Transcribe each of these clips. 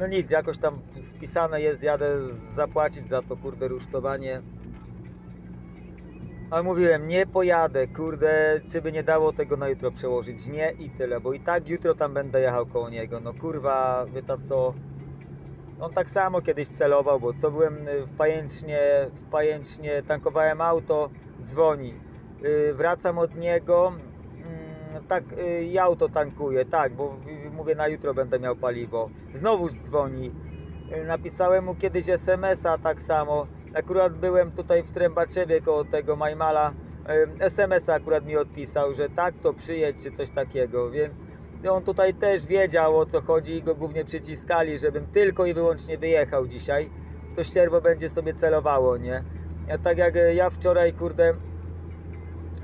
No nic, jakoś tam spisane jest, jadę zapłacić za to, kurde, rusztowanie. Ale mówiłem, nie pojadę, kurde, czy by nie dało tego na jutro przełożyć. Nie i tyle, bo i tak jutro tam będę jechał koło niego. No kurwa, wie ta co. On tak samo kiedyś celował, bo co byłem y, w pajęcznie, w pajęcznie tankowałem auto, dzwoni. Y, Wracam od niego, tak, y, i auto tankuję, tak, bo y, mówię na jutro będę miał paliwo. Znowuż dzwoni. Y, Napisałem mu kiedyś SMS-a tak samo. Akurat byłem tutaj w Trębaczewie koło tego Majmala. SMS-a akurat mi odpisał, że tak to przyjedź czy coś takiego, więc on tutaj też wiedział o co chodzi i go głównie przyciskali, żebym tylko i wyłącznie wyjechał dzisiaj. To ścierwo będzie sobie celowało, nie? Ja tak jak ja wczoraj, kurde,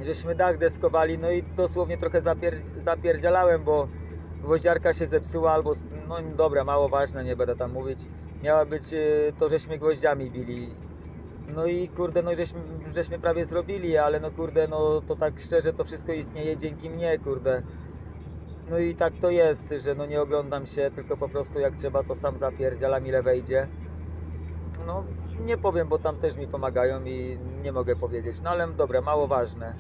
żeśmy dach deskowali, no i dosłownie trochę zapier zapierdzielałem, bo gwoździarka się zepsuła albo, no dobra, mało ważne, nie będę tam mówić. Miała być e, to, żeśmy gwoździami bili. No i kurde, no żeśmy, żeśmy prawie zrobili, ale no kurde, no to tak szczerze to wszystko istnieje dzięki mnie, kurde. No i tak to jest, że no nie oglądam się, tylko po prostu jak trzeba to sam zapierdzielam ile wejdzie. No nie powiem, bo tam też mi pomagają i nie mogę powiedzieć, no ale dobra, mało ważne.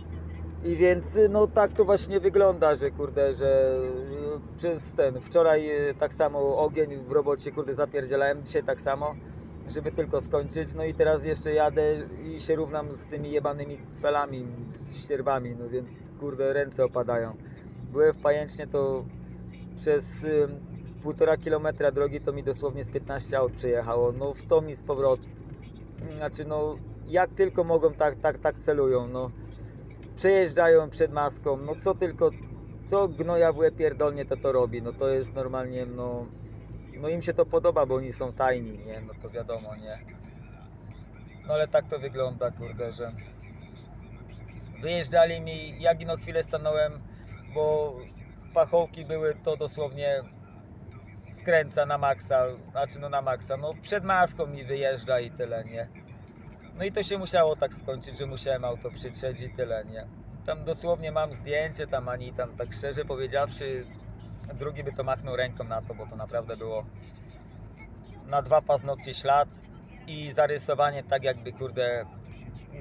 I więc no tak to właśnie wygląda, że kurde, że y, przez ten, wczoraj y, tak samo ogień w robocie kurde zapierdzielałem, dzisiaj tak samo, żeby tylko skończyć, no i teraz jeszcze jadę i się równam z tymi jebanymi cfelami, ścierbami, no więc kurde ręce opadają. Byłem w Pajęcznie to przez półtora kilometra drogi to mi dosłownie z 15 aut przejechało, no w to mi z powrotem. Znaczy no jak tylko mogą tak, tak, tak celują, no przejeżdżają przed maską, no co tylko, co gnoja w łeb pierdolnie to to robi, no to jest normalnie, no, no im się to podoba, bo oni są tajni, nie, no to wiadomo, nie. No ale tak to wygląda, kurde, że wyjeżdżali mi, jak ino chwilę stanąłem, bo pachołki były to dosłownie skręca na maksa, znaczy no na maksa, no przed maską mi wyjeżdża i tyle, nie. No i to się musiało tak skończyć, że musiałem auto przytrzeć i tyle, nie. Tam dosłownie mam zdjęcie, tam ani tam tak szczerze powiedziawszy, drugi by to machnął ręką na to, bo to naprawdę było na dwa paznokcie ślad i zarysowanie tak jakby kurde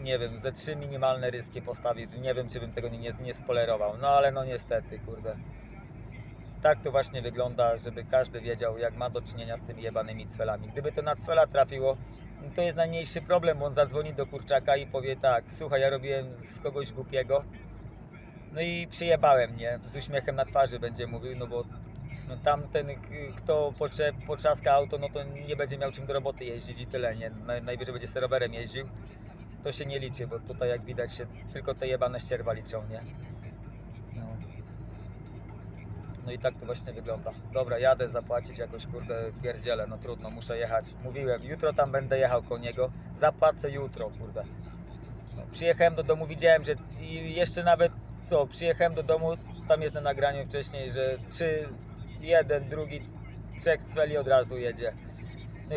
nie wiem, ze trzy minimalne ryski postawił. Nie wiem, czy bym tego nie, nie spolerował. No ale no niestety, kurde. Tak to właśnie wygląda, żeby każdy wiedział, jak ma do czynienia z tymi jebanymi cwelami. Gdyby to na cwela trafiło, to jest najmniejszy problem, bo on zadzwoni do kurczaka i powie tak, słuchaj, ja robiłem z kogoś głupiego. No i przyjebałem, nie? Z uśmiechem na twarzy będzie mówił, no bo no tamten, kto potrze, potrzaska auto, no to nie będzie miał czym do roboty jeździć i tyle, nie? Naj- Najwyżej będzie z rowerem jeździł to się nie liczy, bo tutaj jak widać się tylko te jebane ścierwa liczą, nie? No. i tak to właśnie wygląda. Dobra, jadę zapłacić jakoś, kurde, pierdzielę, no trudno, muszę jechać. Mówiłem, jutro tam będę jechał koło niego, zapłacę jutro, kurde. No, przyjechałem do domu, widziałem, że i jeszcze nawet, co, przyjechałem do domu, tam jest na nagraniu wcześniej, że trzy, jeden, drugi, trzech cweli od razu jedzie.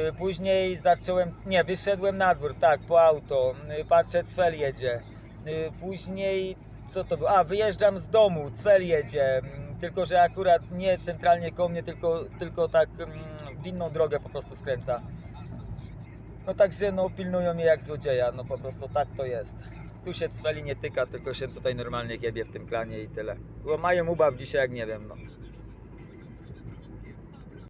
Y, Później zacząłem, nie, wyszedłem na dwór, tak, po auto, Y, patrzę, Cwel jedzie. Y, Później, co to było? A, wyjeżdżam z domu, Cwel jedzie, tylko że akurat nie centralnie koło mnie, tylko, tylko tak mm, w inną drogę po prostu skręca. No także, no pilnują mnie jak złodzieja, no po prostu tak to jest. Tu się Cweli nie tyka, tylko się tutaj normalnie giebie w tym klanie i tyle. Bo mają ubaw dzisiaj jak nie wiem, no.